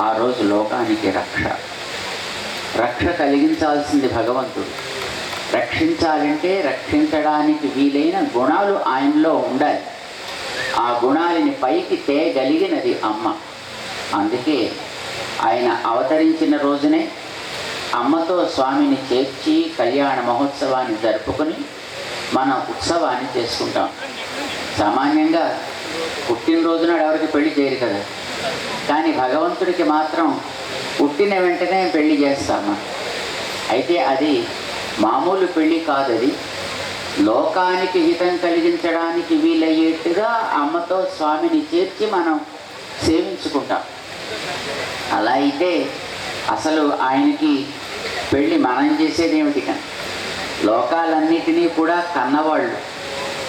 ఆ రోజు లోకానికి రక్ష. రక్ష కలిగించాల్సింది భగవంతుడు. రక్షించాలంటే రక్షించడానికి వీలైన గుణాలు ఆయనలో ఉండాలి. ఆ గుణాలని పైకి తేగలిగినది అమ్మ. అందుకే ఆయన అవతరించిన రోజునే అమ్మతో స్వామిని చేర్చి కళ్యాణ మహోత్సవాన్ని జరుపుకొని మన ఉత్సవాన్ని చేసుకుంటాం. సామాన్యంగా పుట్టినరోజున ఎవరికి పెళ్ళి చేయరు కదా? కానీ భగవంతుడికి మాత్రం పుట్టిన వెంటనే పెళ్ళి చేస్తాము? అయితే అది మామూలు పెళ్ళి కాదు అది లోకానికి హితం కలిగించడానికి వీలయ్యేట్టుగా అమ్మతో స్వామిని చేర్చి మనం సేవించుకుంటాం. అలా అయితే అసలు ఆయనకి పెళ్ళి మనం చేసేదేమిటి కానీ? లోకాలన్నిటినీ కూడా కన్నవాళ్ళు.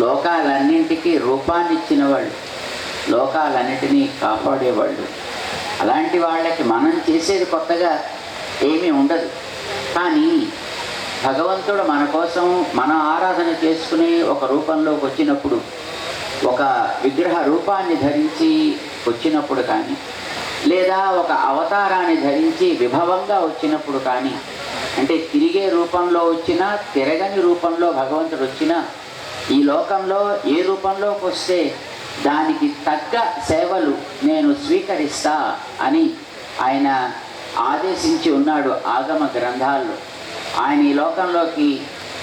లోకాలన్నింటికి రూపాన్నిచ్చిన వాళ్ళు లోకాలన్నిటినీ కాపాడేవాళ్ళు. అలాంటి వాళ్ళకి మనం చేసేది కొత్తగా ఏమీ ఉండదు. కానీ భగవంతుడు మన కోసం మన ఆరాధన చేసుకుని ఒక రూపంలోకి వచ్చినప్పుడు ఒక విగ్రహ రూపాన్ని ధరించి వచ్చినప్పుడు కానీ లేదా ఒక అవతారాన్ని ధరించి విభవంగా వచ్చినప్పుడు కానీ అంటే తిరిగే రూపంలో వచ్చినా తిరగని రూపంలో భగవంతుడు వచ్చినా ఈ లోకంలో ఏ రూపంలోకి వస్తే దానికి తగ్గ సేవలు నేను స్వీకరిస్తా అని ఆయన ఆదేశించి ఉన్నాడు ఆగమ గ్రంథాల్లో. ఆయన ఈ లోకంలోకి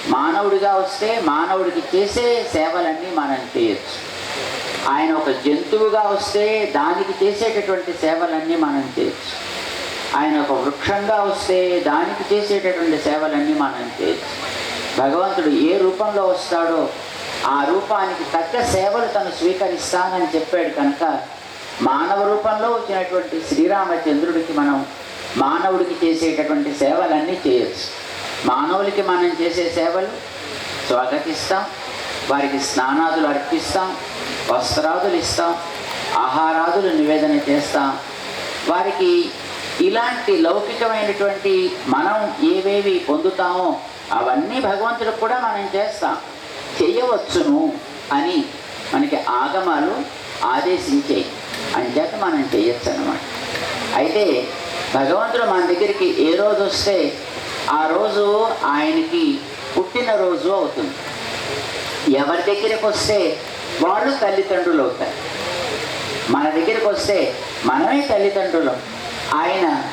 మానవుడిగా వస్తే మానవుడికి చేసే సేవలన్నీ మనం చేయొచ్చు. ఆయన ఒక జంతువుగా వస్తే దానికి చేసేటటువంటి సేవలన్నీ మనం చేయొచ్చు. ఆయన ఒక వృక్షంగా వస్తే దానికి చేసేటటువంటి సేవలన్నీ మనం చేయొచ్చు. భగవంతుడు ఏ రూపంలో వస్తాడో ఆ రూపానికి తగ్గ సేవలు తను స్వీకరిస్తానని చెప్పాడు కనుక మానవ రూపంలో వచ్చినటువంటి శ్రీరామచంద్రుడికి మనం మానవుడికి చేసేటటువంటి సేవలన్నీ చేయొచ్చు. మానవులకి మనం చేసే సేవలు స్వాగతిస్తాం వారికి స్నానాదులు అర్పిస్తాం వస్త్రాదులు ఇస్తాం ఆహారాదులు నివేదన చేస్తాం. వారికి ఇలాంటి లౌకికమైనటువంటి మనం ఏవేవి పొందుతామో అవన్నీ భగవంతుడికి కూడా మనం చేస్తాం. చేయవచ్చును అని మనకి ఆగమాలు ఆదేశించాయి. అంచేత మనం చేయొచ్చు అన్నమాట అయితే భగవంతుడు మన దగ్గరికి ఏ రోజు వస్తే ఆ రోజు ఆయనకి పుట్టినరోజు అవుతుంది. ఎవరి దగ్గరికి వస్తే వాళ్ళు తల్లిదండ్రులు అవుతారు మన దగ్గరికి వస్తే మనమే తల్లిదండ్రులం. ఆయన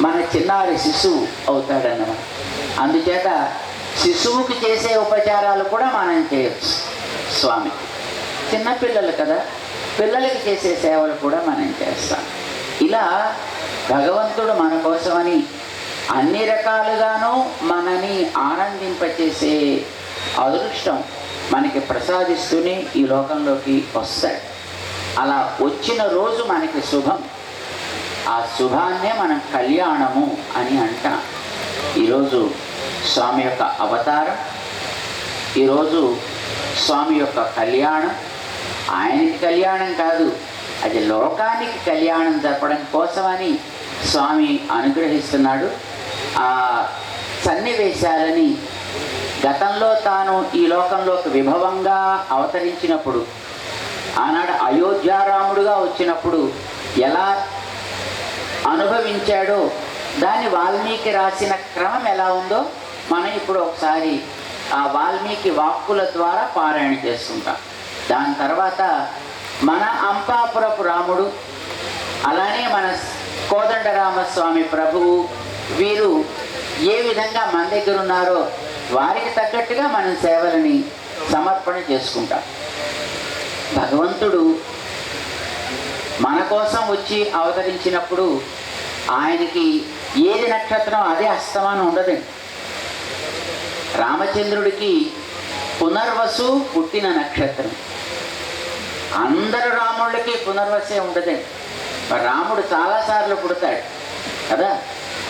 మన చిన్నారి శిశువు అవుతాడన్నమాట. అందుచేత శిశువుకి చేసే ఉపచారాలు కూడా మనం చేయొచ్చు. స్వామి చిన్నపిల్లలు కదా పిల్లలకి చేసే సేవలు కూడా మనం చేస్తాం. ఇలా భగవంతుడు మన కోసమని అన్ని రకాలుగాను మనని ఆనందింపచేసే అదృష్టం మనకి ప్రసాదిస్తూనే ఈ లోకంలోకి వస్తాడు. అలా వచ్చిన రోజు మనకి శుభం. ఆ శుభాన్నే మనం కళ్యాణము అని అంటాం. ఈరోజు స్వామి యొక్క అవతారం ఈరోజు స్వామి యొక్క కళ్యాణం. ఆయనకి కళ్యాణం కాదు అది లోకానికి కళ్యాణం జరపడం కోసమని స్వామి అనుగ్రహిస్తున్నాడు. ఆ సన్నివేశాలని గతంలో తాను ఈ లోకంలోకి విభవంగా అవతరించినప్పుడు ఆనాడు అయోధ్యారాముడుగా వచ్చినప్పుడు ఎలా అనుభవించాడో దాన్ని వాల్మీకి రాసిన క్రమం ఎలా ఉందో మనం ఇప్పుడు ఒకసారి ఆ వాల్మీకి వాక్కుల ద్వారా పారాయణ చేసుకుంటాం దాని తర్వాత మన అంపాపురపు రాముడు అలానే మన కోదండరామస్వామి ప్రభువు వీరు ఏ విధంగా మన దగ్గర ఉన్నారో వారికి తగ్గట్టుగా మనం సేవలని సమర్పణ చేసుకుంటాం. భగవంతుడు మన కోసం వచ్చి అవతరించినప్పుడు ఆయనకి ఏది నక్షత్రం అదే అస్తమానం ఉండదండి. రామచంద్రుడికి పునర్వసు పుట్టిన నక్షత్రం. అందరు రాముళ్ళకి పునర్వసే ఉండదండి రాముడు చాలాసార్లు పుడతాడు కదా?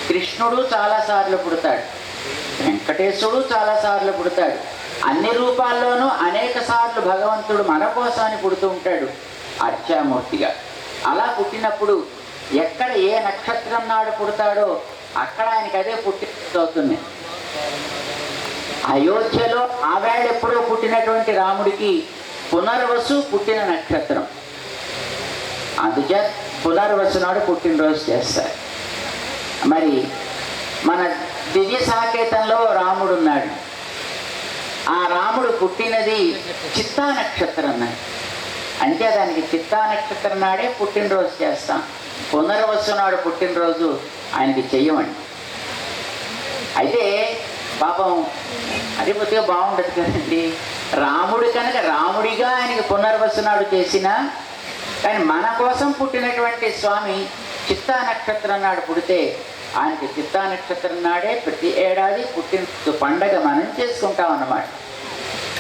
కృష్ణుడు చాలాసార్లు పుడతాడు వెంకటేశుడు చాలాసార్లు పుడతాడు. అన్ని రూపాల్లోనూ అనేక సార్లు భగవంతుడు మన కోసాన్ని పుడుతూ ఉంటాడు అర్చామూర్తిగా. అలా పుట్టినప్పుడు ఎక్కడ ఏ నక్షత్రం నాడు పుడతాడో అక్కడ ఆయనకి అదే పుట్టి అవుతుంది. అయోధ్యలో ఆవేళ ఎప్పుడో పుట్టినటువంటి రాముడికి పునర్వసు పుట్టిన నక్షత్రం. అందుకే పునర్వసు నాడు పుట్టినరోజు చేస్తారు. మరి మన దివ్య సాకేతంలో రాముడు ఉన్నాడు ఆ రాముడు పుట్టినది చిత్తా నక్షత్రం నాడు. అంటే దానికి చిత్తా నక్షత్రం నాడే పుట్టినరోజు చేస్తాం. పునర్వసు నాడు పుట్టినరోజు ఆయనకి చెయ్యమండి. అయితే పాపం అది కొద్దిగా బాగుండదు కదండి. రాముడు కనుక రాముడిగా ఆయనకి పునర్వసనాడు చేసిన కానీ మన కోసం పుట్టినటువంటి స్వామి చిత్తా నక్షత్రం నాడు పుడితే ఆయనకి చిత్తా నక్షత్రం నాడే ప్రతి ఏడాది పుట్టిన పండగ మనం చేసుకుంటాం అన్నమాట.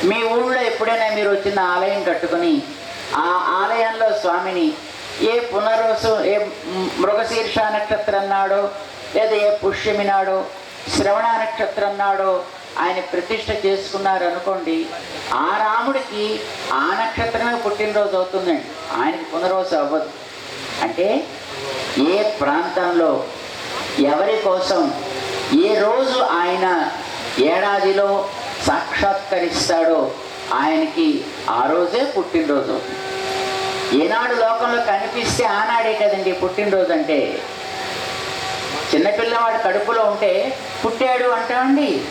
మీ ఊళ్ళో ఎప్పుడైనా మీరు వచ్చిన ఆలయం కట్టుకొని ఆ ఆలయంలో స్వామిని ఏ పునర్వసు ఏ మృగశీర్ష నక్షత్రం నాడో లేదా ఏ పుష్యమి నాడో శ్రవణ నక్షత్రం నాడో ఆయన ప్రతిష్ట చేసుకున్నారు అనుకోండి ఆ రాముడికి ఆ నక్షత్రమే పుట్టినరోజు అవుతుందండి. ఆయనకి పునరోజు అవ్వదు. అంటే ఏ ప్రాంతంలో ఎవరి కోసం ఏ రోజు ఆయన ఏడాదిలో సాక్షాత్కరిస్తాడో ఆయనకి ఆ రోజే పుట్టినరోజు అవుతుంది. ఏనాడు లోకంలో కనిపిస్తే ఆనాడే కదండి పుట్టినరోజు అంటే? చిన్నపిల్లవాడు కడుపులో ఉంటే పుట్టాడు అంటామండి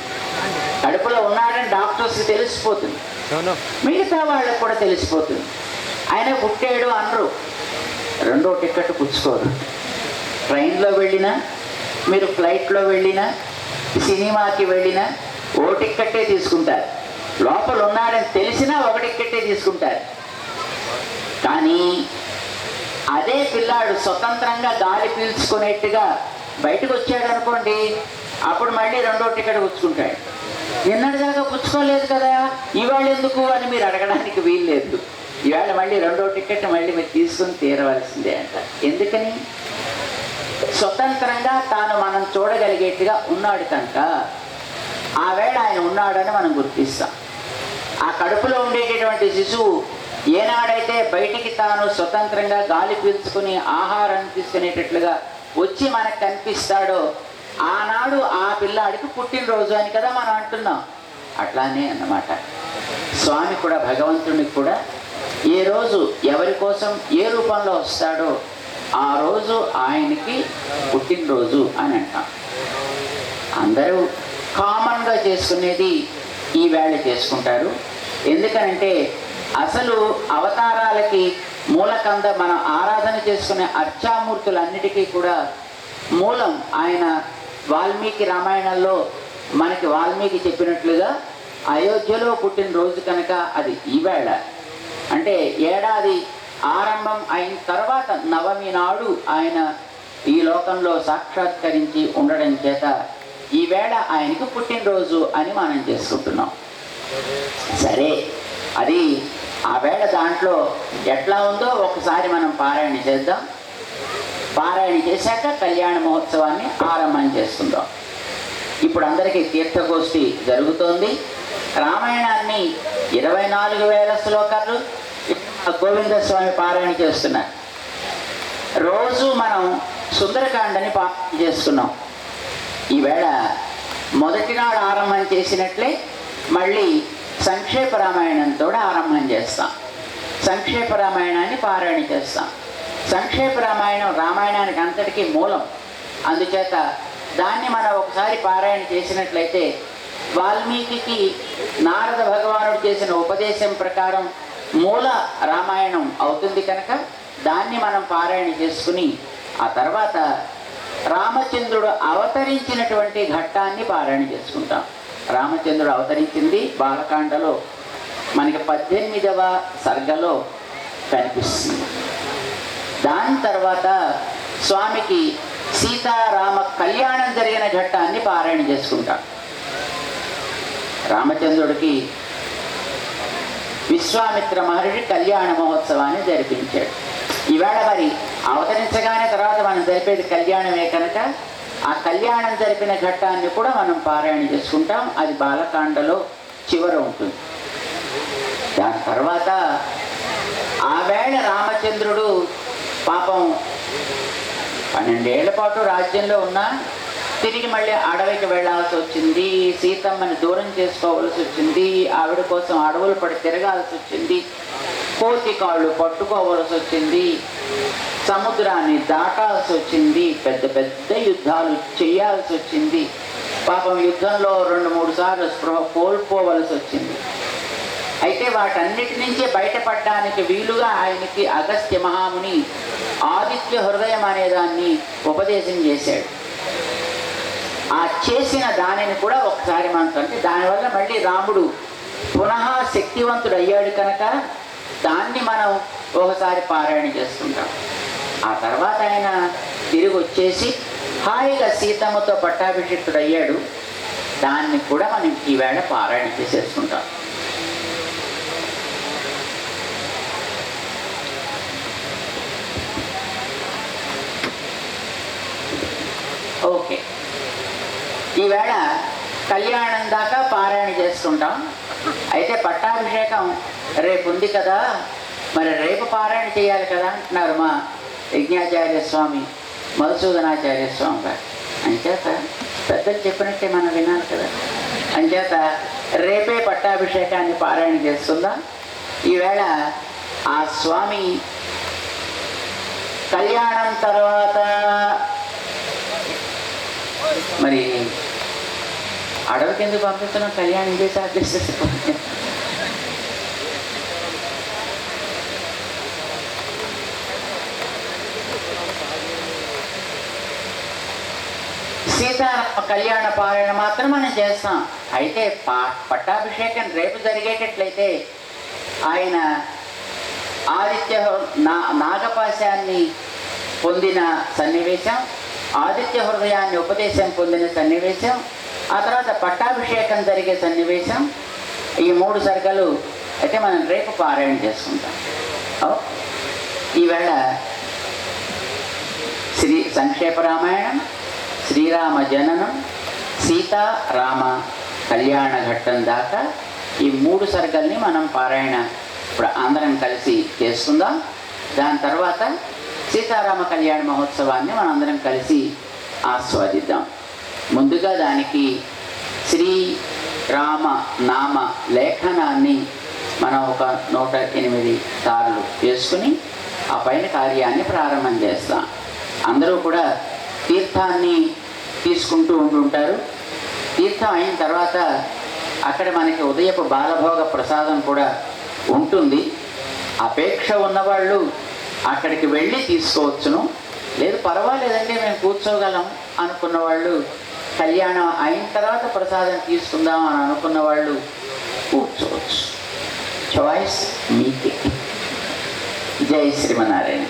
కడుపులో ఉన్నాడని డాక్టర్స్ తెలిసిపోతుంది. మిగతా వాళ్ళకు కూడా తెలిసిపోతుంది. ఆయన పుట్టాడు అనరు. రెండో టికెట్ పుచ్చుకోరు. ట్రైన్లో వెళ్ళినా మీరు ఫ్లైట్లో వెళ్ళినా సినిమాకి వెళ్ళినా ఓ టిక్కెట్టే తీసుకుంటారు. లోపల ఉన్నాడని తెలిసినా ఒక టిక్కెట్టే తీసుకుంటారు. కానీ అదే పిల్లాడు స్వతంత్రంగా గాలి పీల్చుకునేట్టుగా బయటకు వచ్చాడు అనుకోండి అప్పుడు మళ్ళీ రెండో టికెట్ పుచ్చుకుంటాడు నిన్నటిదాకా పుచ్చుకోలేదు కదా ఇవాళ ఎందుకు అని మీరు అడగడానికి వీల్లేదు. ఇవాళ మళ్ళీ రెండో టికెట్ మళ్ళీ మీరు తీసుకుని తీరవలసిందే అంట. ఎందుకని? స్వతంత్రంగా తాను మనం చూడగలిగేట్టుగా ఉన్నాడు కనుక ఆవేళ ఆయన ఉన్నాడని మనం గుర్తిస్తాం. ఆ కడుపులో ఉండేటటువంటి శిశువు ఏనాడైతే బయటికి తాను స్వతంత్రంగా గాలి పీల్చుకుని ఆహారం తీసుకునేటట్లుగా వచ్చి మనకు కనిపిస్తాడో ఆనాడు ఆ పిల్లాడికి పుట్టినరోజు అని కదా మనం అంటున్నాం. అట్లానే అన్నమాట. స్వామి కూడా భగవంతుడికి కూడా ఏ రోజు ఎవరి కోసం ఏ రూపంలో వస్తాడో ఆ రోజు ఆయనకి పుట్టినరోజు అని అంటాం. అందరూ కామన్గా చేసుకునేది ఈ వేళ చేసుకుంటారు. ఎందుకనంటే అసలు అవతారాలకి మూలకంద మనం ఆరాధన చేసుకునే అర్చామూర్తులన్నిటికీ కూడా మూలం ఆయన వాల్మీకి రామాయణంలో మనకి వాల్మీకి చెప్పినట్లుగా అయోధ్యలో పుట్టిన రోజు కనుక అది ఈవేళ అంటే ఏడాది ఆరంభం అయిన తర్వాత నవమి నాడు ఆయన ఈ లోకంలో సాక్షాత్కరించి ఉండడం చేత ఈవేళ ఆయనకు పుట్టినరోజు అని మనం చేసుకుంటున్నాం. సరే అది ఆ వేళ దాంట్లో ఎట్లా ఉందో ఒకసారి మనం పారాయణ చేద్దాం. పారాయణ చేశాక కళ్యాణ మహోత్సవాన్ని ఆరంభం చేస్తుందాం. ఇప్పుడు అందరికీ తీర్థగోష్ఠి జరుగుతోంది. రామాయణాన్ని ఇరవై నాలుగు వేల శ్లోకాలు గోవింద స్వామి పారాయణ చేస్తున్నారు. రోజు మనం సుందరకాండని పారాయణ చేస్తున్నాం. ఈవేళ మొదటి నాడు ఆరంభం చేసినట్లే మళ్ళీ సంక్షేప రామాయణంతో ఆరంభం చేస్తాం. సంక్షేప రామాయణాన్ని పారాయణ చేస్తాం. సంక్షేప రామాయణం రామాయణానికి అంతటికీ మూలం. అందుచేత దాన్ని మనం ఒకసారి పారాయణ చేసినట్లయితే వాల్మీకి నారద భగవానుడు చేసిన ఉపదేశం ప్రకారం మూల రామాయణం అవుతుంది కనుక దాన్ని మనం పారాయణ చేసుకుని ఆ తర్వాత రామచంద్రుడు అవతరించినటువంటి ఘట్టాన్ని పారాయణ చేసుకుంటాం. రామచంద్రుడు అవతరించింది బాలకాండలో. మనకి పద్దెనిమిదవ సర్గలో కనిపిస్తుంది. దాని తర్వాత స్వామికి సీతారామ కళ్యాణం జరిగిన ఘట్టాన్ని పారాయణ చేసుకుంటాం రామచంద్రుడికి విశ్వామిత్ర మహర్షి కళ్యాణ మహోత్సవాన్ని జరిపించాడు. ఈవేళ మరి అవతరించగానే తర్వాత మనం జరిపేది కళ్యాణమే కనుక? ఆ కళ్యాణం జరిపిన ఘట్టాన్ని కూడా మనం పారాయణ చేసుకుంటాం. అది బాలకాండలో చివర ఉంటుంది. దాని తర్వాత ఆవేళ రామచంద్రుడు పాపం పన్నెండేళ్ళ పాటు రాజ్యంలో ఉన్నా తిరిగి మళ్ళీ అడవికి వెళ్ళాల్సి వచ్చింది. సీతమ్మని దూరం చేసుకోవాల్సి వచ్చింది. ఆవిడ కోసం అడవులు పడి తిరగాల్సి వచ్చింది. కోతి కాళ్ళు పట్టుకోవాల్సి వచ్చింది. సముద్రాన్ని దాటాల్సి వచ్చింది. పెద్ద పెద్ద యుద్ధాలు చేయాల్సి వచ్చింది. పాపం యుద్ధంలో రెండు మూడు సార్లు స్పృహ కోల్పోవలసి వచ్చింది. అయితే వాటన్నిటి నుంచే బయటపడడానికి వీలుగా ఆయనకి అగస్త్య మహాముని ఆదిత్య హృదయం అనే దాన్ని ఉపదేశం చేశాడు. ఆ చేసిన దానిని కూడా ఒకసారి మనకు అంటే దానివల్ల మళ్ళీ రాముడు పునః శక్తివంతుడు అయ్యాడు కనుక దాన్ని మనం ఒకసారి పారాయణ చేస్తుంటాం. ఆ తర్వాత ఆయన తిరిగి వచ్చేసి హాయిగా సీతమ్మతో పట్టాభిషిక్తుడు అయ్యాడు దాన్ని కూడా మనం ఈవేళ పారాయణ చేసేసుకుంటాం. ఓకే. ఈవేళ కళ్యాణం దాకా పారాయణ చేసుకుంటాం అయితే పట్టాభిషేకం రేపు ఉంది కదా. మరి రేపు పారాయణ చేయాలి కదా అంటున్నారు మా యజ్ఞాచార్య స్వామి మధుసూదనాచార్య స్వామి గారు. అంచేత పెద్దలు చెప్పినట్టే మనం వినాలి కదా. అంచేత రేపే పట్టాభిషేకాన్ని పారాయణ చేస్తుందా. ఈవేళ ఆ స్వామి కళ్యాణం తర్వాత మరి అడవికి ఎందుకు పంపిస్తున్నాం? కళ్యాణం చేసి ఆర్టిస్ట్ సీతారామ కళ్యాణ పారాయణ మాత్రం మనం చేస్తాం. అయితే పా పట్టాభిషేకం రేపు జరిగేటట్లయితే ఆయన ఆదిత్య నా నాగపాశాన్ని పొందిన సన్నివేశం ఆదిత్య హృదయాన్ని ఉపదేశం పొందిన సన్నివేశం ఆ తర్వాత పట్టాభిషేకం జరిగే సన్నివేశం ఈ మూడు సర్గలు అయితే మనం రేపు పారాయణ చేసుకుంటాం. ఈవేళ శ్రీ సంక్షేప రామాయణం శ్రీరామ జననం సీతా రామ కళ్యాణ ఘట్టం దాకా ఈ మూడు సర్గల్ని మనం పారాయణ ఇప్పుడు అందరం కలిసి చేసుకుందాం దాని తర్వాత సీతారామ కళ్యాణ మహోత్సవాన్ని మనం అందరం కలిసి ఆస్వాదిద్దాం. ముందుగా దానికి శ్రీ రామ నామ లేఖనాన్ని మనం ఒక నూట ఎనిమిది సార్లు చేసుకుని ఆ పైన కార్యాన్ని ప్రారంభం చేస్తాం. అందరూ కూడా తీర్థాన్ని తీసుకుంటూ ఉంటుంటారు తీర్థం అయిన తర్వాత అక్కడ మనకి ఉదయపు బాలభోగ ప్రసాదం కూడా ఉంటుంది. అపేక్ష ఉన్నవాళ్ళు అక్కడికి వెళ్ళి తీసుకోవచ్చును. లేదు పర్వాలేదంటే మేము కూర్చోగలం అనుకున్న వాళ్ళు కళ్యాణం అయిన తర్వాత ప్రసాదం తీసుకుందాం అని అనుకున్న వాళ్ళు కూర్చోవచ్చు. చాయిస్ మీకే. జై శ్రీమనారాయణ